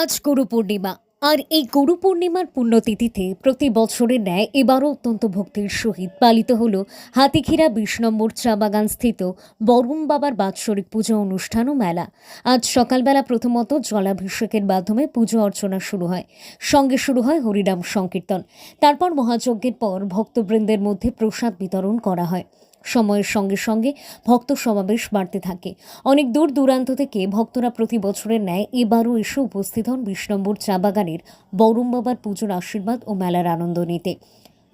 আজ গুরু পূর্ণিমা। আর এই গুরু পূর্ণিমার পুণ্যতিথিতে প্রতি বছরের ন্যায় এবারও অত্যন্ত ভক্তির সহিত পালিত হল হাতিখিরা বিশ নম্বর চা বাগান স্থিত বরুণ বাবার বাৎসরিক পুজো অনুষ্ঠান ও মেলা। আজ সকালবেলা প্রথমত জলাভিষেকের মাধ্যমে পুজো অর্চনা শুরু হয়। সঙ্গে শুরু হয় হরিনাম সংকীর্তন। তারপর মহাযজ্ঞের পর ভক্তবৃন্দের মধ্যে প্রসাদ বিতরণ করা হয়। সময়ের সঙ্গে সঙ্গে ভক্ত সমাবেশ বাড়তে থাকে। অনেক দূর দূরান্ত থেকে ভক্তরা প্রতি বছরের ন্যায় এবারও এসে উপস্থিত হন বিশ নম্বর চা বাগানের বরুম বাবার পুজোর আশীর্বাদ ও মেলার আনন্দ নিতে।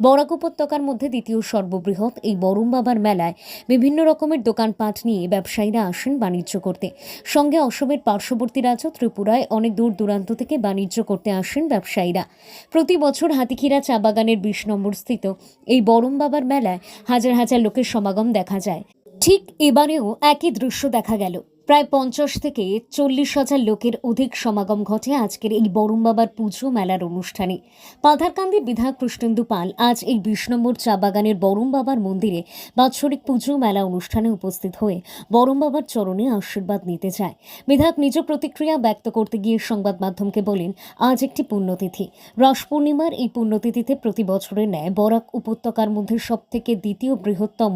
বরাক উপত্যকার মধ্যে দ্বিতীয় সর্ববৃহৎ এই বরুম বাবার মেলায় বিভিন্ন রকমের দোকানপাট নিয়ে ব্যবসায়ীরা আসেন বাণিজ্য করতে। সঙ্গে অসমের পার্শ্ববর্তী রাজ্য ত্রিপুরায় অনেক দূর দূরান্ত থেকে বাণিজ্য করতে আসেন ব্যবসায়ীরা। প্রতি বছর হাতিখিরা চা বাগানের বিশ নম্বর স্থিত এই বরম বাবার মেলায় হাজার হাজার লোকের সমাগম দেখা যায়। ঠিক এবারেও একই দৃশ্য দেখা গেল। প্রায় পঞ্চাশ থেকে চল্লিশ হাজার লোকের অধিক সমাগম ঘটে আজকের এই বরুণ বাবার পুজো মেলার অনুষ্ঠানে। পাথারকান্দির বিধায়ক কৃষ্ণেন্দু পাল আজ এই বিশ নম্বর চা বাগানের বরুণ বাবার মন্দিরে বাৎসরিক পুজো মেলা অনুষ্ঠানে উপস্থিত হয়ে বরুণ বাবার চরণে আশীর্বাদ নিতে যায়। বিধায়ক নিজ প্রতিক্রিয়া ব্যক্ত করতে গিয়ে সংবাদ মাধ্যমকে বলেন, আজ একটি পুণ্যতিথি। রাস পূর্ণিমার এই পুণ্যতিথিতে প্রতি বছরের ন্যায় বরাক উপত্যকার মধ্যে সব থেকে দ্বিতীয় বৃহত্তম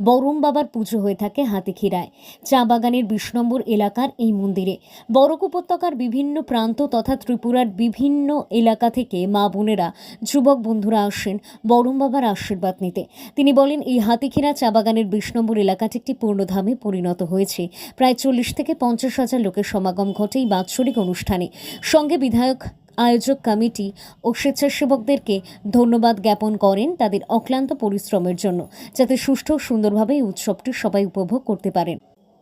বরুণ বাবার পুজো হয়ে থাকে হাতিখিরায়। চা বাগানের বিশ নম্বর এলাকার এই মন্দিরে। বরক উপত্যকার বিভিন্ন প্রান্ত তথা ত্রিপুরার বিভিন্ন এলাকা থেকে মা বোনেরা, যুবক বন্ধুরা আসেন বরুণ বাবার আশীর্বাদ নিতে। তিনি বলেন, এই হাতিখিরা চা বাগানের বিশ নম্বর এলাকাটি একটি পূর্ণধামে পরিণত হয়েছে। প্রায় চল্লিশ থেকে পঞ্চাশ হাজার লোকের সমাগম ঘটে এই বাৎসরিক অনুষ্ঠানে। সঙ্গে বিধায়ক, আয়োজক কমিটি ও স্বেচ্ছাসেবকদেরকে ধন্যবাদ জ্ঞাপন করেন তাদের অক্লান্ত পরিশ্রমের জন্য, যাতে সুষ্ঠু সুন্দরভাবে এই উৎসবটি সবাই উপভোগ করতে পারেন।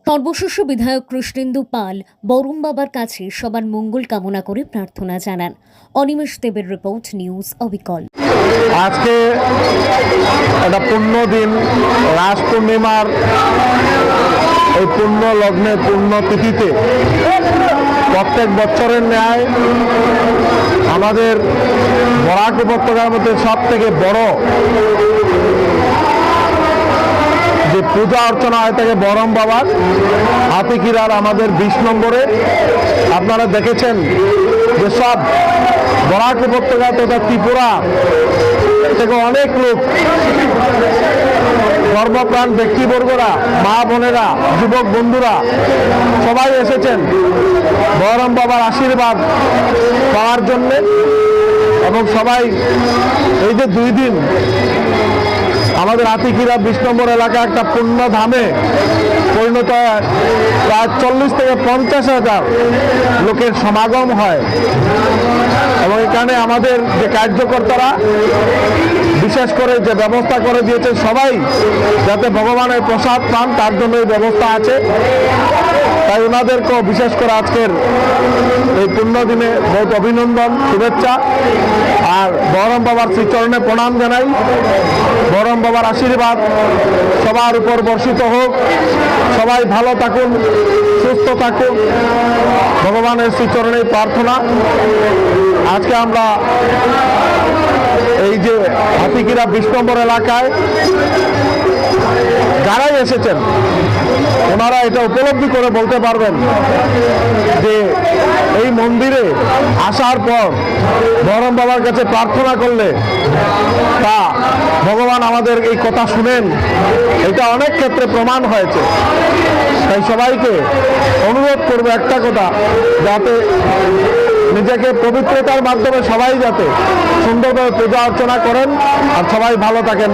সর্বশেষ বিধায়ক কৃষ্ণেন্দু পাল বরুণ বাবার কাছে সবার মঙ্গল কামনা করে প্রার্থনা জানান। অনিমেষ দেবের রিপোর্ট, নিউজ অবিকল। আজকে একটা পূর্ণ দিন রাস পূর্ণিমার এই পূর্ণ লগ্নে, পূর্ণ তিথিতে প্রত্যেক বছরের ন্যায় আমাদের বরাক উপত্যকার মধ্যে সব থেকে বড় পূজা অর্চনা হয় থাকে বরম বাবার হাতিকিরার আমাদের বিশ নম্বরে। আপনারা দেখেছেন যে সব বরাক উপত্যকা তথা ত্রিপুরা থেকে অনেক লোক কর্মপ্রাণ ব্যক্তিবর্গরা, মা বোনেরা, যুবক বন্ধুরা সবাই এসেছেন বহরম বাবার আশীর্বাদ পাওয়ার জন্যে। এবং সবাই এই যে দুই দিন আমাদের আতিকিরা বিশ নম্বর এলাকা একটা পূর্ণ ধামে পরিণত প্রায় চল্লিশ থেকে পঞ্চাশ হাজার লোকের সমাগম হয়। এবং এখানে আমাদের যে কার্যকর্তারা বিশেষ করে যে ব্যবস্থা করে দিয়েছে সবাই যাতে ভগবানের প্রসাদ পান, তার জন্য এই ব্যবস্থা আছে। তাই ওনাদেরকেও বিশেষ করে আজকের এই পূর্ণ দিনে বহুত অভিনন্দন, শুভেচ্ছা। আর বহরম বাবার শ্রীচরণে প্রণাম জানাই। বহরম বাবার আশীর্বাদ সবার উপর বর্ষিত হোক। সবাই ভালো থাকুন, সুস্থ থাকুন। ভগবানের শ্রীচরণে প্রার্থনা। আজকে আমরা এই যে হাতিকিরা বিশ নম্বর এলাকায় যারাই এসেছেন ওনারা এটা উপলব্ধি করে বলতে পারবেন যে এই মন্দিরে আসার পর বহরম বাবার কাছে প্রার্থনা করলে তা ভগবান আমাদের এই কথা শুনেন। এটা অনেক ক্ষেত্রে প্রমাণ হয়েছে। তাই সবাইকে অনুরোধ করব একটা কথা, যাতে নিজেকে পবিত্রতার মাধ্যমে সবাই যাতে সুন্দরভাবে পূজা অর্চনা করেন আর সবাই ভালো থাকেন।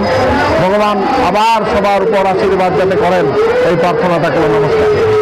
ভগবান আবার সবার উপর আশীর্বাদ যাতে করেন। এই প্রার্থনাটা করে নমস্কার।